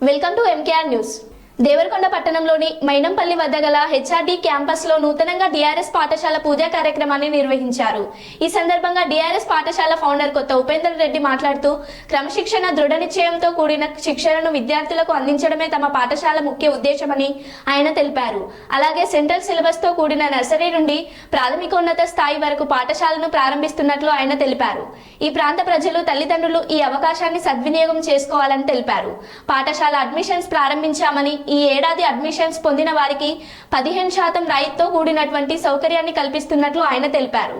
Welcome to MKR news Devarakonda పట్టణంలోని మైనంపల్లి వద్ద గల హెచ్ఆర్డి క్యాంపస్లో నూతనంగా డిఆర్ఎస్ పాఠశాల పూజా కార్యక్రమాన్ని నిర్వహించారు. ఈ సందర్భంగా డిఆర్ఎస్ పాఠశాల ఫౌండర్ కొత్త ఉపేందర్ రెడ్డి మాట్లాడుతూ క్రమశిక్షణ దృఢ నిశ్చయంతో కూడిన శిక్షణను విద్యార్థులకు అందించడమే తమ పాఠశాల ముఖ్య ఉద్దేశమని ఆయన తెలిపారు. అలాగే సెంట్రల్ సిలబస్తో కూడిన నర్సరీ నుండి ప్రాథమికోన్నత స్థాయి వరకు పాఠశాలను ప్రారంభిస్తున్నట్లు ఆయన తెలిపారు. ఈ ప్రాంత ప్రజలు తల్లిదండ్రులు ఈ అవకాశాన్ని సద్వినియోగం చేసుకోవాలని తెలిపారు. పాఠశాల అడ్మిషన్స్ ప్రారంభించామని ఈ ఏడాది అడ్మిషన్స్ పొందిన వారికి పదిహేను శాతం రాయితీతో కూడినటువంటి సౌకర్యాన్ని కల్పిస్తున్నట్లు ఆయన తెలిపారు.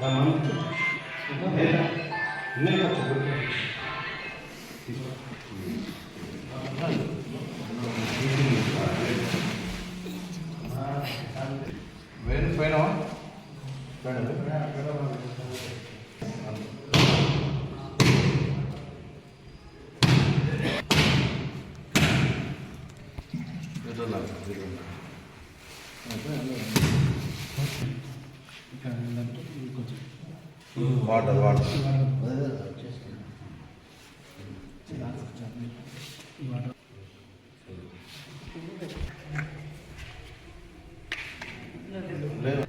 da mão da cabeça, nem da boca. When when on? When on? Good luck. Good luck. Water water లేదు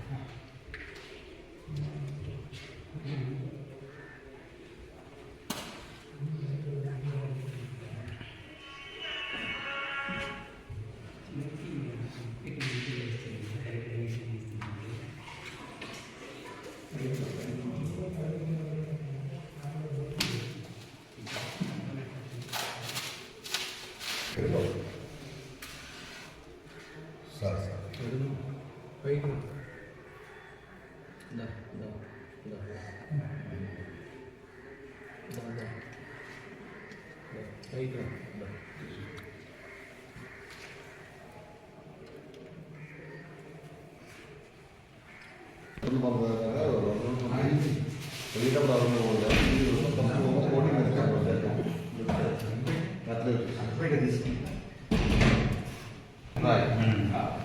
సరే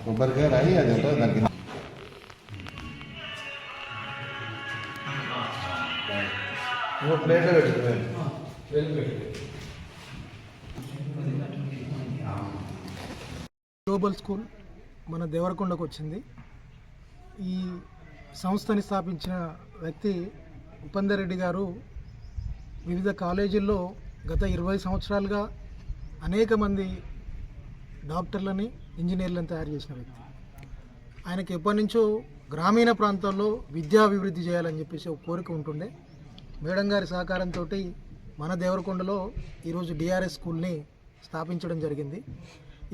కొబ్బరికాయ రాయి అది ఉంటుంది దానికి ఇంకో ప్లేట్లో పెట్టుకున్నాను గ్లోబల్ స్కూల్ మన దేవరకొండకు వచ్చింది ఈ సంస్థని స్థాపించిన వ్యక్తి ఉపేందర్ రెడ్డి గారు వివిధ కాలేజీల్లో గత ఇరవై సంవత్సరాలుగా అనేక మంది డాక్టర్లని ఇంజనీర్లను తయారు చేసిన వ్యక్తి. ఆయనకి ఎప్పటి నుంచో గ్రామీణ ప్రాంతాల్లో విద్యా అభివృద్ధి చేయాలని చెప్పేసి ఒక కోరిక ఉంటుండే. మేడం గారి సహకారంతో మన దేవరకొండలో ఈరోజు డిఆర్ఎస్ స్కూల్ని స్థాపించడం జరిగింది.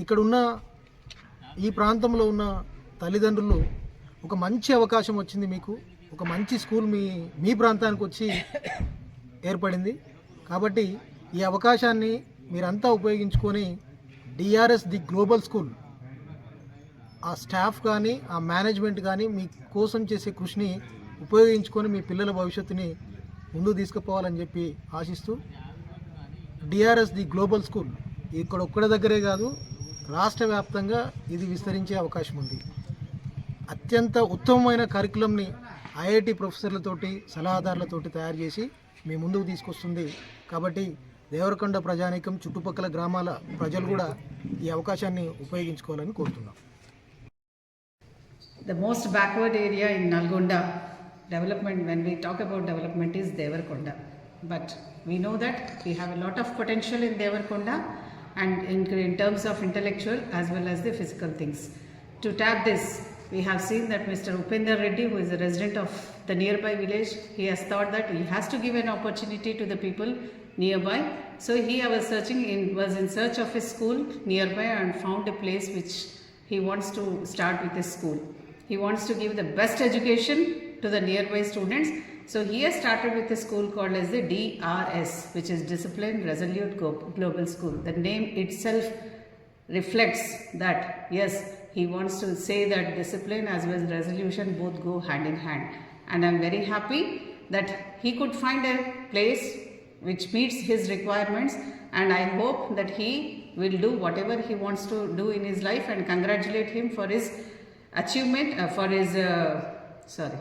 ఇక్కడ ఉన్న ఈ ప్రాంతంలో ఉన్న తల్లిదండ్రులు ఒక మంచి అవకాశం వచ్చింది మీకు. ఒక మంచి స్కూల్ మీ మీ ప్రాంతానికి వచ్చి ఏర్పడింది. కాబట్టి ఈ అవకాశాన్ని మీరంతా ఉపయోగించుకొని డిఆర్ఎస్ ది గ్లోబల్ స్కూల్ ఆ స్టాఫ్ కానీ ఆ మేనేజ్మెంట్ కానీ మీ కోసం చేసే కృషిని ఉపయోగించుకొని మీ పిల్లల భవిష్యత్తుని ముందుకు తీసుకుపోవాలని చెప్పి ఆశిస్తూ డిఆర్ఎస్ ది గ్లోబల్ స్కూల్ ఇక్కడ ఒక్కడి దగ్గరే కాదు రాష్ట్ర వ్యాప్తంగా ఇది విస్తరించే అవకాశం ఉంది. అత్యంత ఉత్తమమైన కరికులంని ఐఐటి ప్రొఫెసర్లతోటి సలహాదారులతోటి తయారు చేసి మీ ముందుకు తీసుకొస్తుంది. కాబట్టి దేవరకొండ ప్రజానీకం చుట్టుపక్కల గ్రామాల ప్రజలు కూడా ఈ అవకాశాన్ని ఉపయోగించుకోవాలని కోరుతున్నాం. The most backward area in Nalgonda development, when we talk about development, is Devarkonda. But we know that we have a lot of potential in Devarkonda and in, in terms of intellectual as well as the physical things. To tap this, we have seen that Mr. Upendra Reddy, who is a resident of the nearby village, he has thought that he has to give an opportunity to the people nearby. So he was searching in was in search of a school nearby and found a place which he wants to start with a school. He wants to give the best education to the nearby students. So he has started with a school called as the DRS, which is Discipline Resolute Global School. The name itself reflects that yes, he wants to say that discipline as well as resolution both go hand in hand. And I'm very happy that he could find a place which meets his requirements and I hope that he will do whatever he wants to do in his life and congratulate him for his achievement uh, for his uh, sorry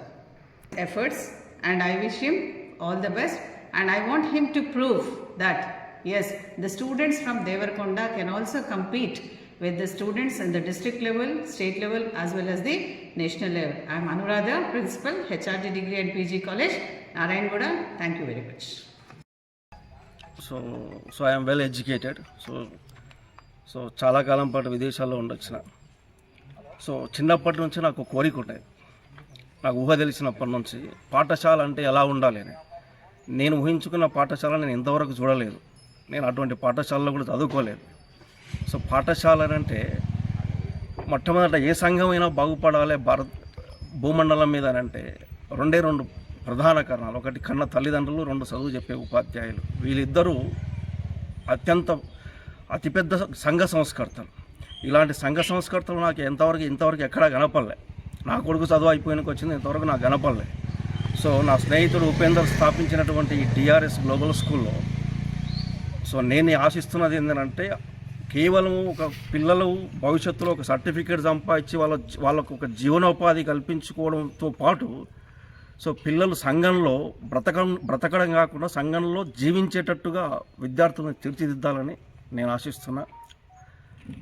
efforts and I wish him all the best and I want him to prove that yes the students from Devarkonda can also compete with the students in the district level, state level as well as the national level. I am Anuradha, Principal, HRD Degree and PG College, Narayangoda. Thank you very much. So so I'm well educated so so చాలా కాలం పాటు విదేశాల్లో ఉండొచ్చిన so చిన్నప్పటి నుంచి నాకు ఒక కోరిక ఉండేది నాకు ఊహ తెలిసినప్పటి నుంచి పాఠశాల అంటే ఎలా ఉండాలి అని. నేను ఊహించుకున్న పాఠశాల నేను ఇంతవరకు చూడలేదు. నేను అటువంటి పాఠశాలలో కూడా చదువుకోలేదు. సో పాఠశాల అని అంటే మొట్టమొదట ఏ సంఘమైనా బాగుపడాలి భారత్ భూమండలం మీద అని అంటే రెండే రెండు ప్రధాన కారణాలు. ఒకటి కన్న తల్లిదండ్రులు రెండు చదువు చెప్పే ఉపాధ్యాయులు. వీళ్ళిద్దరూ అత్యంత అతిపెద్ద సంఘ సంస్కర్తలు. ఇలాంటి సంఘ సంస్కర్తలు నాకు ఎంతవరకు ఇంతవరకు ఎక్కడా కనపడలే. నా కొడుకు చదువు అయిపోయినకి వచ్చింది ఇంతవరకు నాకు కనపడలే. సో నా స్నేహితుడు ఉపేందర్ స్థాపించినటువంటి ఈ డిఆర్ఎస్ గ్లోబల్ స్కూల్లో సో నేను ఆశిస్తున్నది ఏంటంటే కేవలం ఒక పిల్లలు భవిష్యత్తులో ఒక సర్టిఫికేట్ సంపాదించి వాళ్ళ వాళ్ళకు ఒక జీవనోపాధి కల్పించుకోవడంతో పాటు సో పిల్లలు సంఘంలో బ్రతకం బ్రతకడం కాకుండా సంఘంలో జీవించేటట్టుగా విద్యార్థులను తీర్చిదిద్దాలని నేను ఆశిస్తున్నా.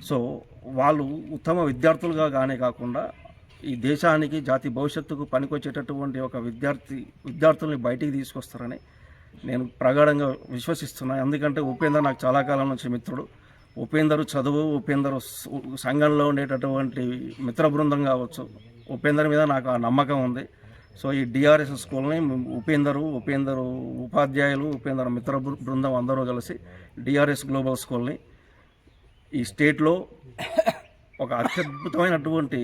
సో వాళ్ళు ఉత్తమ విద్యార్థులుగా కానే కాకుండా ఈ దేశానికి జాతి భవిష్యత్తుకు పనికొచ్చేటటువంటి ఒక విద్యార్థి విద్యార్థుల్ని బయటికి తీసుకొస్తారని నేను ప్రగాఢంగా విశ్వసిస్తున్నాను ఎందుకంటే ఉపేందర్ నాకు చాలా కాలం నుంచి మిత్రుడు. ఉపేందరు చదువు ఉపేందరు సంఘంలో ఉండేటటువంటి మిత్ర బృందం కావచ్చు. ఉపేందర్ మీద నాకు ఆ నమ్మకం ఉంది. సో ఈ డిఆర్ఎస్ స్కూల్ని ఉపేందరు ఉపేందరు ఉపాధ్యాయులు ఉపేందర్ మిత్ర బృందం అందరూ కలిసి డిఆర్ఎస్ గ్లోబల్ స్కూల్ని ఈ స్టేట్లో ఒక అత్యద్భుతమైనటువంటి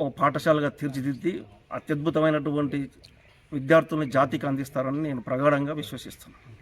ఒక పాఠశాలగా తీర్చిదిద్ది అత్యద్భుతమైనటువంటి విద్యార్థుల్ని జాతికి అందిస్తారని నేను ప్రగాఢంగా విశ్వసిస్తున్నాను.